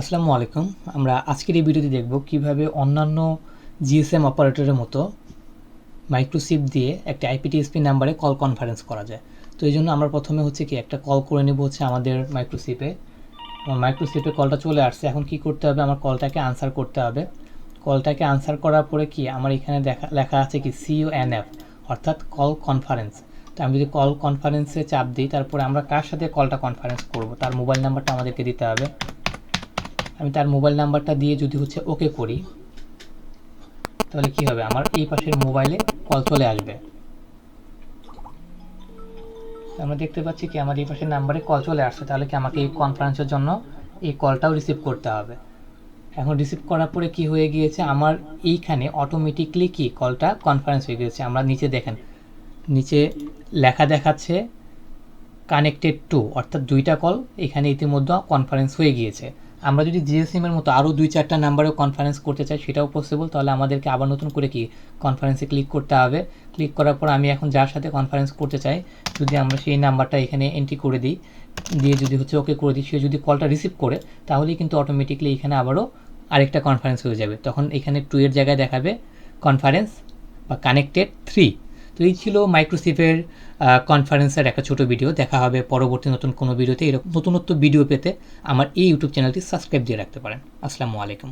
আসসালামু আলাইকুম। আমরা আজকের এই ভিডিওতে দেখব কীভাবে অন্যান্য জিএসএম অপারেটরের মতো মাইক্রোসিপ দিয়ে একটা আইপিটিএসপি নাম্বারে কল কনফারেন্স করা যায়। তো এই জন্য আমরা প্রথমে হচ্ছে কি একটা কল করে নেব হচ্ছে আমাদের মাইক্রোসিপে মাইক্রোসিপে কলটা চলে আসছে। এখন কি করতে হবে? আমার কলটাকে আনসার করতে হবে। কলটাকে আনসার করার পরে কি আমার এখানে দেখা, লেখা আছে কি সিও এন এফ অর্থাৎ কল কনফারেন্স তো আমি যদি কল কনফারেন্সে চাপ দিই, তারপরে আমরা কার সাথে কলটা কনফারেন্স করব? তার মোবাইল নাম্বারটা আমাদেরকে দিতে হবে। আমি তার মোবাইল নাম্বারটা দিয়ে যদি হচ্ছে ওকে করি, তাহলে কি হবে? আমার এই পাশের মোবাইলে কল চলে আসবে। আমরা দেখতে পাচ্ছি কি আমার এই পাশের নাম্বারে কল চলে আসছে, তাহলে কি আমাকে এই কনফারেন্সের জন্য এই কলটাও রিসিভ করতে হবে। এখন রিসিভ করার পরে কি হয়ে গিয়েছে? আমার এইখানে অটোমেটিকলি কি কলটা কনফারেন্স হয়ে গিয়েছে। আমরা নিচে দেখেন, নিচে লেখা দেখাচ্ছে কানেক্টেড টু অর্থাৎ দুইটা কল এখানে ইতিমধ্যে কনফারেন্স হয়ে গিয়েছে। আমরা যদি জিএসএমের মতো আরও দুই চারটা নাম্বারেও কনফারেন্স করতে চাই, সেটাও পসিবল তাহলে আমাদেরকে আবার নতুন করে কি কনফারেন্সে ক্লিক করতে হবে। ক্লিক করার পর আমি এখন যার সাথে কনফারেন্স করতে চাই, যদি আমরা সেই নাম্বারটা এখানে এন্ট্রি করে দিই, দিয়ে যদি হচ্ছে ওকে করে দিই, সে যদি কলটা রিসিভ করে, তাহলেই কিন্তু অটোমেটিকলি এখানে আবারও আরেকটা কনফারেন্স হয়ে যাবে। তখন এখানে টু এর জায়গায় দেখাবে কনফারেন্স বা কানেক্টেড থ্রি তো এই ছিল মাইক্রোসিফের কনফারেন্সের একটা ছোট ভিডিও দেখা হবে পরবর্তী নতুন কোনো ভিডিওতে এরকম নতুনত্ব ভিডিও পেতে আমার এই ইউটিউব চ্যানেলটি সাবস্ক্রাইব দিয়ে রাখতে পারেন। আসসালামু আলাইকুম।